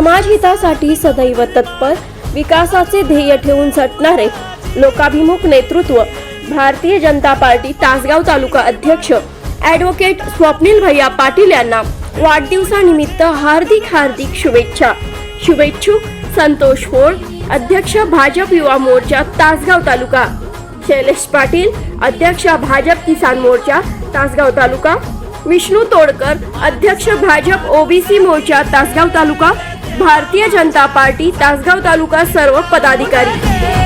समाज हितासाठी सदैव तत्पर विकासाचे ध्येय ठेवून झटणारे लोकाभिमुख नेतृत्व भारतीय जनता पार्टी तासगाव तालुका अध्यक्ष ॲडव्होकेट स्वप्नील भैया पाटील यांना वाढदिवसानिमित्त हार्दिक हार्दिक शुभेच्छा. शुभेच्छुक संतोष होळ अध्यक्ष भाजप युवा मोर्चा तासगाव तालुका. शैलेश पाटील अध्यक्ष भाजप किसान मोर्चा तासगाव तालुका. विष्णू तोडकर अध्यक्ष भाजप ओबीसी मोर्चा तासगाव तालुका. भारतीय जनता पार्टी तासगाव तालुका सर्व पदाधिकारी.